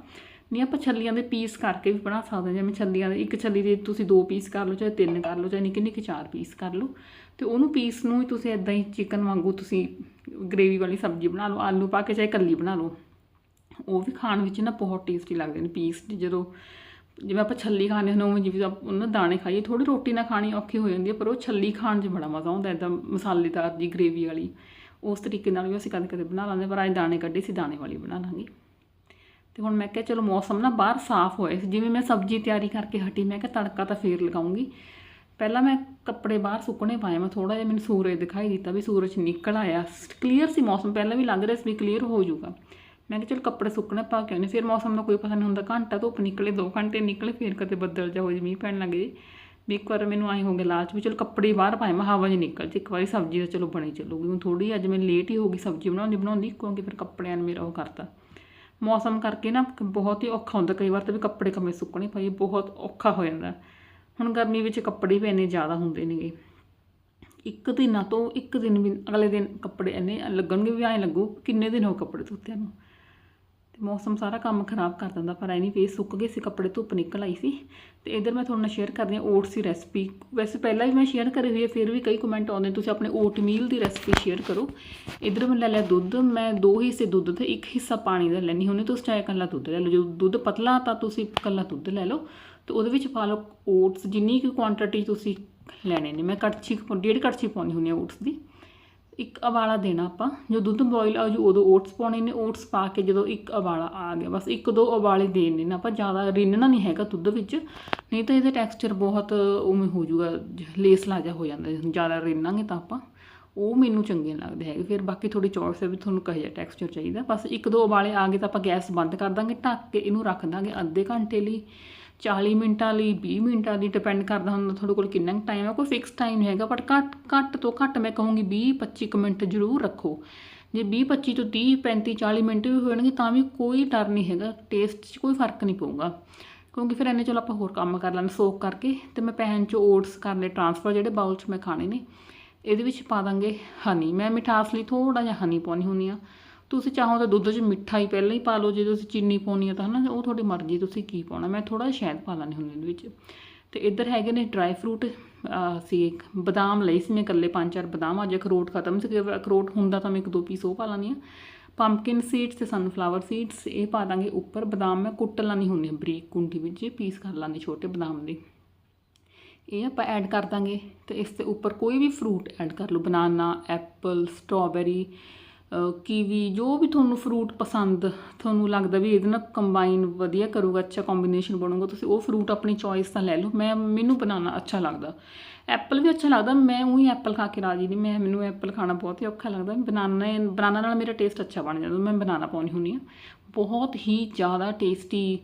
ਨਹੀਂ, ਆਪਾਂ ਛੱਲੀਆਂ ਦੇ ਪੀਸ ਕਰਕੇ ਵੀ ਬਣਾ ਸਕਦੇ ਹਾਂ। ਜਿਵੇਂ ਛੱਲੀਆਂ ਦੇ, ਇੱਕ ਛੱਲੀ ਦੇ ਤੁਸੀਂ ਦੋ ਪੀਸ ਕਰ ਲਓ, ਚਾਹੇ ਤਿੰਨ ਕਰ ਲਓ, ਚਾਹੇ ਨਿੱਕੇ ਨਿੱਕੇ ਚਾਰ ਪੀਸ ਕਰ ਲਓ। ਤੇ ਉਹਨੂੰ ਪੀਸ ਨੂੰ ਹੀ ਤੁਸੀਂ ਇਦਾਂ ਹੀ ਚਿਕਨ ਵਾਂਗੂ ਤੁਸੀਂ ਗ੍ਰੇਵੀ ਵਾਲੀ ਸਬਜ਼ੀ ਬਣਾ ਲਓ, ਆਲੂ ਪਾ ਕੇ ਚਾਹੇ ਕੱਲੀ ਬਣਾ ਲਓ। ਉਹ ਵੀ ਖਾਣ ਵਿੱਚ ਨਾ ਬਹੁਤ ਟੇਸਟੀ ਲੱਗਦੇ ਨੇ ਪੀਸ ਜਦੋਂ ਜਿਵੇਂ ਆਪਾਂ ਛੱਲੀ ਖਾਣੇ ਹਨ ਜਿਵੇਂ ਆਪਾਂ ਉਹਨਾਂ ਦਾਣੇ ਖਾਈਏ ਥੋੜੀ ਰੋਟੀ ਨਾਲ ਖਾਣੀ ਔਖੀ ਹੋ ਜਾਂਦੀ ਹੈ ਪਰ ਉਹ ਛੱਲੀ ਖਾਣ 'ਚ ਬੜਾ ਮਜ਼ਾ ਆਉਂਦਾ ਇਦਾਂ ਮਸਾਲੇਦਾਰ ਜੀ ਗ੍ਰੇਵੀ ਵਾਲੀ। ਉਸ ਤਰੀਕੇ ਨਾਲ ਵੀ ਅਸੀਂ ਕਦੇ ਕਦੇ ਬਣਾ ਲਾਂਗੇ ਪਰ ਅੱਜ ਦਾਣੇ ਕੱਢੇ ਸੀ, ਦਾਣੇ ਵਾਲੀ ਬਣਾ ਲਾਂਗੇ। ਤੇ ਹੁਣ ਮੈਂ ਕਿਹਾ, ਚਲੋ ਮੌਸਮ ਨਾ ਬਾਹਰ ਸਾਫ਼ ਹੋਇਆ ਸੀ, ਜਿਵੇਂ ਮੈਂ ਸਬਜ਼ੀ ਤਿਆਰੀ ਕਰਕੇ ਹਟੀ, ਮੈਂ ਕਿਹਾ ਤੜਕਾ ਤਾਂ ਫੇਰ ਲਗਾਉਂਗੀ। ਪਹਿਲਾਂ ਮੈਂ ਕੱਪੜੇ ਬਾਹਰ ਸੁੱਕਣੇ ਪਾਏ, ਮੈਂ ਥੋੜਾ ਜਿਹਾ ਮੈਨੂੰ ਸੂਰਜ ਦਿਖਾਈ ਦਿੱਤਾ ਵੀ ਸੂਰਜ ਨਿਕਲ ਆਇਆ। ਕਲੀਅਰ ਸੀ ਮੌਸਮ, ਪਹਿਲਾਂ ਵੀ ਲੱਗ ਰਿਹਾ ਸੀ ਵੀ ਕਲੀਅਰ ਹੋ ਜਾਊਗਾ। ਮੈਂ ਕਿਹਾ ਚਲ ਕੱਪੜੇ ਸੁੱਕਣੇ ਪਾ ਕੇ ਆਉਂਦੇ, ਫਿਰ ਮੌਸਮ ਦਾ ਕੋਈ ਪਤਾ ਨਹੀਂ ਹੁੰਦਾ, ਘੰਟਾ ਧੁੱਪ ਨਿਕਲੇ 2 ਘੰਟੇ ਨਿਕਲੇ, ਫਿਰ ਕਦੇ ਬੱਦਲ ਜਾ ਹੋ ਜੇ ਮੀਂਹ ਪੈਣ ਲੱਗ ਜੇ ਵੀ ਇੱਕ ਵਾਰ ਮੈਨੂੰ ਆਏ ਹੋ ਗਿਆ ਲਾਲਚ ਵੀ ਚਲ ਕੱਪੜੇ ਬਾਹਰ ਪਾਏ, ਮੈਂ ਹਵਾ 'ਚ ਨਿਕਲ ਜੇ, ਇੱਕ ਵਾਰੀ ਸਬਜ਼ੀ ਤਾਂ ਚਲੋ ਬਣੀ ਚੱਲੂਗੀ, ਹੁਣ ਥੋੜੀ ਅੱਜ ਮੈਂ ਲੇਟ ਹੀ ਹੋ ਗਈ, ਸਬਜ਼ੀ ਬਣਾਉਂਦੀ ਬਣਾਉਂਦੀ ਕਿਉਂਕਿ ਫਿਰ ਕੱਪੜਿਆਂ ਨੇ ਮੇਰਾ ਉਹ ਕਰਤਾ। ਮੌਸਮ ਕਰਕੇ ਨਾ ਬਹੁਤ ਹੀ ਔਖਾ ਹੁੰਦਾ, ਕਈ ਵਾਰ ਤਾਂ ਵੀ ਕੱਪੜੇ ਕਮੇ ਸੁੱਕਣੇ ਪਈ ਬਹੁਤ ਔਖਾ ਹੋ ਜਾਂਦਾ। ਹੁਣ ਗਰਮੀ ਵਿੱਚ ਕੱਪੜੇ ਵੀ ਇੰਨੇ ਜ਼ਿਆਦਾ ਹੁੰਦੇ ਨੇਗੇ ਇੱਕ ਦਿਨਾਂ ਤੋਂ ਇੱਕ ਦਿਨ ਵੀ, ਅਗਲੇ ਦਿਨ ਕੱਪੜੇ ਇੰਨੇ ਲੱਗਣਗੇ ਵੀ ਐਂ ਲੱਗੂ, ਕਿੰਨੇ ਦਿਨ ਹੋ ਕੱਪੜੇ ਧੋਤਿਆਂ ਨੂੰ? ਤੇ ਮੌਸਮ ਸਾਰਾ ਕੰਮ ਖਰਾਬ ਕਰ ਦਿੰਦਾ, ਪਰ ਐਨੀ ਫੇਸ ਸੁੱਕ ਗਏ ਸੀ, ਕੱਪੜੇ ਧੁੱਪ ਨਿਕਲ ਆਈ ਸੀ। ਤੇ ਇਧਰ ਮੈਂ ਤੁਹਾਡੇ ਨਾਲ ਸ਼ੇਅਰ ਕਰਦੀ ਹਾਂ ਓਟਸ ਦੀ ਰੈਸਪੀ ਵੈਸੇ ਪਹਿਲਾਂ ਵੀ ਮੈਂ ਸ਼ੇਅਰ ਕਰੀ ਹੋਈ ਹੈ, ਫਿਰ ਵੀ ਕਈ ਕਮੈਂਟ ਆਉਂਦੇ ਤੁਸੀਂ ਆਪਣੇ ਓਟ ਮੀਲ ਦੀ ਰੈਸਪੀ ਸ਼ੇਅਰ ਕਰੋ। ਇਧਰ ਮੈਂ ਲੈ ਲਿਆ ਦੁੱਧ, ਮੈਂ ਦੋ ਹਿੱਸੇ ਦੁੱਧ ਤੇ ਇੱਕ ਹਿੱਸਾ ਪਾਣੀ ਦਾ ਲੈਣੀ ਹੁੰਦੀ ਤੁਸੀਂ ਚਾਹੇ ਇਕੱਲਾ ਦੁੱਧ ਲੈ ਲਓ, ਜੇ ਦੁੱਧ ਪਤਲਾ ਤਾਂ ਤੁਸੀਂ ਇਕੱਲਾ ਦੁੱਧ ਲੈ ਲਓ। ਤੇ ਉਹਦੇ ਵਿੱਚ ਪਾ ਲਓ ਓਟਸ ਜਿੰਨੀ ਕੁ ਕੁਆਂਟੀਟੀ ਤੁਸੀਂ ਲੈਣੇ ਨੇ, ਮੈਂ ਕੜਛੀ ਡੇਢ ਕੜਛੀ ਪਾਉਣੀ ਹੁੰਦੀ ਆ ਓਟਸ ਦੀ। ਇੱਕ ਅਵਾਲਾ ਦੇਣਾ ਆਪਾਂ। ਜੋ ਦੁੱਧ ਬੋਇਲ ਆ ਜੂ ਉਦੋਂ ਓਟਸ ਪਾਉਣੇ ਨੇ ਓਟਸ ਪਾ ਕੇ ਜਦੋਂ ਇੱਕ ਅਵਾਲਾ ਆ ਗਿਆ, ਬਸ ਇੱਕ ਦੋ ਉਬਾਲੇ ਦੇਣੇ ਨੇ ਆਪਾਂ, ਜ਼ਿਆਦਾ ਰਿੰਨਣਾ ਨਹੀਂ ਹੈਗਾ ਦੁੱਧ ਵਿੱਚ। ਨਹੀਂ ਤਾਂ ਇਹਦਾ ਟੈਕਸਚਰ ਬਹੁਤ ਉਵੇਂ ਹੋ ਜਾਊਗਾ ਲੇਸ ਲਾਜਾ ਹੋ ਜਾਂਦਾ, ਜ਼ਿਆਦਾ ਰਿੰਨਾਂਗੇ ਤਾਂ ਆਪਾਂ। ਉਹ ਮੈਨੂੰ ਚੰਗੇ ਲੱਗਦੇ ਹੈਗੇ। ਫਿਰ ਬਾਕੀ ਥੋੜੀ ਚੋਇਸ ਹੈ ਵੀ ਤੁਹਾਨੂੰ ਕਹੇ ਜਿਹਾ ਟੈਕਸਚਰ ਚਾਹੀਦਾ। ਬਸ ਇੱਕ ਦੋ ਉਬਾਲੇ ਆ ਗਏ ਤਾਂ ਆਪਾਂ ਗੈਸ ਬੰਦ ਕਰ ਦਾਂਗੇ, ਢੱਕ ਕੇ ਇਹਨੂੰ ਰੱਖ ਦਾਂਗੇ ਅੱਧੇ ਘੰਟੇ ਲਈ। 40 ਮਿੰਟਾਂ ਲਈ 20 ਮਿੰਟਾਂ ਲਈ ਡਿਪੈਂਡ ਕਰਦਾ ਹੁੰਦਾ ਤੁਹਾਡੇ ਕੋਲ ਕਿੰਨਾ ਟਾਈਮ ਹੈ, ਕੋਈ ਫਿਕਸ ਟਾਈਮ ਨਹੀਂ ਹੈਗਾ ਬਟ ਘੱਟ ਘੱਟ ਤੋਂ ਘੱਟ ਮੈਂ ਕਹੂੰਗੀ 20 25 ਕੁ ਮਿੰਟ ਜ਼ਰੂਰ ਰੱਖੋ। ਜੇ 20 25 ਤੋਂ 30 35 40 ਮਿੰਟ ਵੀ ਹੋਣਗੇ ਤਾਂ ਵੀ ਕੋਈ ਡਰ ਨਹੀਂ ਹੈਗਾ ਟੇਸਟ 'ਚ ਕੋਈ ਫ਼ਰਕ ਨਹੀਂ ਪਊਗਾ। ਕਿਉਂਕਿ ਫਿਰ ਇਹਨੇ ਚਲੋ ਆਪਾਂ ਹੋਰ ਕੰਮ ਕਰ ਲੈਣਾ ਸੋਕ ਕਰਕੇ ਤੇ ਮੈਂ ਪੈਨ 'ਚ ਓਟਸ ਕਰ ਲਏ ਟ੍ਰਾਂਸਫਰ ਜਿਹੜੇ ਬਾਉਲ 'ਚ ਮੈਂ ਖਾਣੇ ਨੇ, ਇਹਦੇ ਵਿੱਚ ਪਾ ਦਾਂਗੇ ਹਨੀ ਮੈਂ ਮਿਠਾਸ ਲਈ ਥੋੜਾ ਜਿਹਾ ਹਨੀ ਪਾਉਣੀ ਹੁੰਦੀ ਆ ਤੁਸੀਂ ਚਾਹੋ ਤਾਂ ਦੁੱਧ 'ਚ ਮਿੱਠਾ ਹੀ ਪਹਿਲਾਂ ਹੀ ਪਾ ਲਓ, ਜੇ ਤੁਸੀਂ ਚੀਨੀ ਪਾਉਣੀ ਆ ਤਾਂ ਹਨਾ, ਉਹ ਤੁਹਾਡੀ ਮਰਜ਼ੀ, ਤੁਸੀਂ ਕੀ ਪਾਉਣਾ? ਮੈਂ ਥੋੜਾ ਜਿਹਾ ਸ਼ਹਿਦ ਪਾ ਲੈਣੀ ਹੁੰਦੀ ਇਹਦੇ ਵਿੱਚ। ਤੇ ਇੱਧਰ ਹੈਗੇ ਨੇ ਡਰਾਈ ਫਰੂਟ ਸੀ ਇੱਕ ਬਦਾਮ ਲਈ ਸੀ ਮੈਂ ਇਕੱਲੇ ਪੰਜ ਚਾਰ ਬਦਾਮ, ਅੱਜ ਅਖਰੋਟ ਖਤਮ ਸੀ ਅਖਰੋਟ ਹੁੰਦਾ ਤਾਂ ਮੈਂ ਇੱਕ ਦੋ ਪੀਸ ਉਹ ਪਾ ਲੈਂਦੀ ਆ ਪੰਪਕਿਨ ਸੀਡਸ ਤੇ ਸਨਫਲਾਵਰ ਸੀਡਸ ਇਹ ਪਾ ਦਾਂਗੇ ਉੱਪਰ, ਬਦਾਮ ਮੈਂ ਕੁੱਟ ਲਾਨੀ ਹੁੰਦੀ ਆ ਬਰੀਕ ਕੁੰਡੀ ਵਿੱਚ ਪੀਸ ਕਰ ਲਾਂਗੇ ਛੋਟੇ ਬਦਾਮ ਦੇ। ਇਹ ਆਪਾਂ ਐਡ ਕਰ ਦਾਂਗੇ ਤੇ ਇਸ ਦੇ ਉੱਪਰ ਕੋਈ ਵੀ ਫਰੂਟ ਐਡ ਕਰ ਲਓ, ਬਨਾਨਾ ਐਪਲ ਸਟ੍ਰਾਬੇਰੀ ਕੀਵੀ ਜੋ ਵੀ ਤੁਹਾਨੂੰ ਫਰੂਟ ਪਸੰਦ ਤੁਹਾਨੂੰ ਲੱਗਦਾ ਵੀ ਇਹਦੇ ਨਾਲ ਕੰਬਾਈਨ ਵਧੀਆ ਕਰੂਗਾ, ਅੱਛਾ ਕੰਬੀਨੇਸ਼ਨ ਬਣੂਗਾ, ਤੁਸੀਂ ਉਹ ਫਰੂਟ ਆਪਣੀ ਚੋਇਸ ਦਾ ਲੈ ਲਓ। ਮੈਂ, ਮੈਨੂੰ ਬਣਾਉਣਾ ਅੱਛਾ ਲੱਗਦਾ। ਐਪਲ ਵੀ ਅੱਛਾ ਲੱਗਦਾ, ਮੈਂ ਉਹੀ ਐਪਲ ਖਾ ਕੇ ਰਾਜੀ ਨਹੀਂ। ਮੈਂ, ਮੈਨੂੰ ਐਪਲ ਖਾਣਾ ਬਹੁਤ ਹੀ ਔਖਾ ਲੱਗਦਾ। ਬਨਾਨਾ ਬਨਾਨਾ ਨਾਲ ਮੇਰਾ ਟੇਸਟ ਅੱਛਾ ਬਣ ਜਾਂਦਾ, ਮੈਂ ਬਨਾਨਾ ਪਾਉਣੀ ਹੁੰਦੀ ਆ ਬਹੁਤ ਹੀ ਜ਼ਿਆਦਾ ਟੇਸਟੀ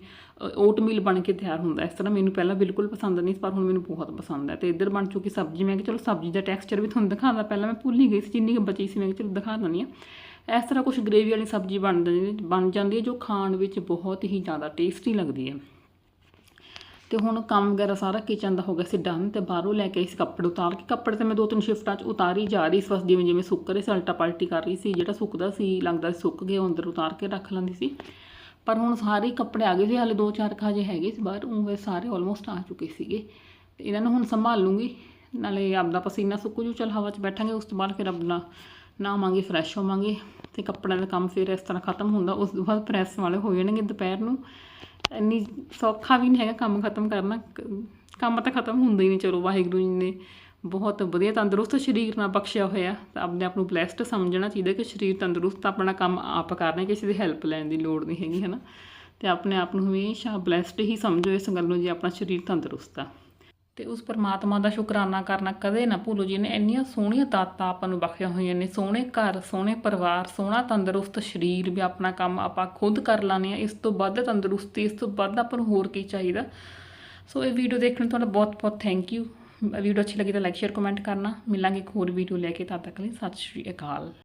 ਓਟਮੀਲ ਬਣ ਕੇ ਤਿਆਰ ਹੁੰਦਾ ਇਸ ਤਰ੍ਹਾਂ ਮੈਨੂੰ ਪਹਿਲਾਂ ਬਿਲਕੁਲ ਪਸੰਦ ਨਹੀਂ ਸੀ, ਪਰ ਹੁਣ ਮੈਨੂੰ ਬਹੁਤ ਪਸੰਦ ਹੈ। ਤੇ ਇੱਧਰ ਬਣ ਚੁੱਕੀ ਸਬਜ਼ੀ, ਮੈਂ ਕਿ ਚਲੋ ਸਬਜ਼ੀ ਦਾ ਟੈਕਸਚਰ ਵੀ ਤੁਹਾਨੂੰ ਦਿਖਾਉਂਦਾ ਪਹਿਲਾਂ, ਮੈਂ ਭੁੱਲ ਹੀ ਗਈ ਸੀ, ਜਿੰਨੀ ਕੁ ਬਚੀ ਸੀ, ਮੈਂ ਕਿ ਚਲੋ ਦਿਖਾ ਦਿੰਦੀ ਆ ਇਸ ਤਰ੍ਹਾਂ ਕੁਝ ਗ੍ਰੇਵੀ ਵਾਲੀ ਸਬਜ਼ੀ ਬਣ ਜਾਂਦੀ ਬਣ ਜਾਂਦੀ ਹੈ, ਜੋ ਖਾਣ ਵਿੱਚ ਬਹੁਤ ਹੀ ਜ਼ਿਆਦਾ ਟੇਸਟੀ ਲੱਗਦੀ ਹੈ। ਤੇ ਹੁਣ ਕੰਮ ਵਗੈਰਾ ਸਾਰਾ ਕਿਚਨ ਦਾ ਹੋ ਗਿਆ ਸੀ ਡਨ ਤੇ ਬਾਹਰੋਂ ਲੈ ਕੇ ਆਈ ਕੱਪੜੇ ਉਤਾਰ ਕੇ। ਕੱਪੜੇ ਤੇ ਮੈਂ ਦੋ ਤਿੰਨ ਸ਼ਿਫਟਾਂ 'ਚ ਉਤਾਰੀ ਜਾ ਰਹੀ ਸੀ, ਬਸ ਜਿਵੇਂ ਜਿਵੇਂ ਸੁੱਕ ਰਹੇ ਸੀ ਅਲਟਾ ਪਲਟੀ ਕਰ ਰਹੀ ਸੀ। ਜਿਹੜਾ ਸੁੱਕਦਾ ਸੀ, ਲੱਗਦਾ ਸੀ ਸੁੱਕ ਗਿਆ, ਉਹ ਅੰਦਰ ਉਤਾਰ ਕੇ ਰੱਖ ਲੈਂਦੀ ਸੀ। ਪਰ ਹੁਣ ਸਾਰੇ ਕੱਪੜੇ ਆ ਗਏ ਸੀ, ਹਾਲੇ ਦੋ ਚਾਰ ਖਾਜੇ ਹੈਗੇ ਸੀ ਬਾਹਰ, ਉਹ ਸਾਰੇ ਆਲਮੋਸਟ ਆ ਚੁੱਕੇ ਸੀਗੇ। ਤੇ ਇਹਨਾਂ ਨੂੰ ਹੁਣ ਸੰਭਾਲ ਲੂੰਗੀ, ਨਾਲੇ ਆਪਦਾ ਪਸੀਨਾ ਸੁੱਕ ਜੂ, ਚਲ ਹਵਾ 'ਚ ਬੈਠਾਂਗੇ, ਉਸ ਤੋਂ ਬਾਅਦ ਫਿਰ ਆਪਣਾ ਨਹਾਵਾਂਗੇ ਫਰੈਸ਼ ਹੋਵਾਂਗੇ ਤੇ ਕੱਪੜਿਆਂ ਦਾ ਕੰਮ ਫਿਰ ਇਸ ਤਰ੍ਹਾਂ ਖਤਮ ਹੁੰਦਾ, ਉਸ ਤੋਂ ਬਾਅਦ ਪ੍ਰੈਸ ਵਾਲੇ ਹੋ ਜਾਣਗੇ ਦੁਪਹਿਰ ਨੂੰ। ਇੰਨੀ ਸੌਖਾ ਵੀ ਨਹੀਂ ਹੈਗਾ ਕੰਮ ਖਤਮ ਕਰਨਾ। ਕੰਮ ਤਾਂ ਖਤਮ ਹੁੰਦਾ ਹੀ ਨਹੀਂ ਚਲੋ, ਵਾਹਿਗੁਰੂ ਜੀ ਨੇ ਬਹੁਤ ਵਧੀਆ ਤੰਦਰੁਸਤ ਸਰੀਰ ਨਾਲ ਬਖਸ਼ਿਆ ਹੋਇਆ। ਤਾਂ ਆਪਣੇ ਆਪ ਨੂੰ ਬਲੈਸਡ ਸਮਝਣਾ ਚਾਹੀਦਾ ਕਿ ਸਰੀਰ ਤੰਦਰੁਸਤ ਆਪਣਾ ਕੰਮ ਆਪ ਕਰਨਾ ਕਿਸੇ ਦੀ ਹੈਲਪ ਲੈਣ ਦੀ ਲੋੜ ਨਹੀਂ ਹੈਗੀ ਹੈ ਨਾ ਤੇ ਆਪਣੇ ਆਪ ਨੂੰ ਹਮੇਸ਼ਾ ਬਲੈਸਡ ਹੀ ਸਮਝੋ ਇਸ ਗੱਲ ਨੂੰ ਜੇ, ਆਪਣਾ ਸਰੀਰ ਤੰਦਰੁਸਤ ਆ। ਤੇ ਉਸ ਪਰਮਾਤਮਾ ਦਾ ਸ਼ੁਕਰਾਨਾ ਕਰਨਾ ਕਦੇ ਨਾ ਭੁੱਲੋ ਜੀ ਨੇ ਇੰਨੀਆਂ ਸੋਹਣੀਆਂ ਤਾਤਾਂ ਆਪਾਂ ਨੂੰ ਬਖਸ਼ੀਆਂ ਹੋਈਆਂ ਨੇ, ਸੋਹਣੇ ਘਰ, ਸੋਹਣੇ ਪਰਿਵਾਰ, ਸੋਹਣਾ ਤੰਦਰੁਸਤ ਸਰੀਰ ਵੀ ਆਪਣਾ ਕੰਮ ਆਪਾਂ ਖੁਦ ਕਰ ਲਾਨੇ ਆ ਇਸ ਤੋਂ ਵੱਧ ਤੰਦਰੁਸਤੀ, ਇਸ ਤੋਂ ਵੱਧ ਆਪਾਂ ਨੂੰ ਹੋਰ ਕੀ ਚਾਹੀਦਾ। ਸੋ ਇਹ ਵੀਡੀਓ ਦੇਖਣ ਲਈ ਤੁਹਾਡਾ ਬਹੁਤ ਬਹੁਤ ਥੈਂਕ ਯੂ ਵੀਡੀਓ ਅੱਛੀ ਲੱਗੀ ਤਾਂ ਲਾਈਕ ਸ਼ੇਅਰ ਕਮੈਂਟ ਕਰਨਾ। ਮਿਲਾਂਗੇ ਇੱਕ ਹੋਰ ਵੀਡੀਓ ਲੈ ਕੇ, ਤਦ ਤੱਕ ਲਈ ਸਤਿ ਸ਼੍ਰੀ ਅਕਾਲ।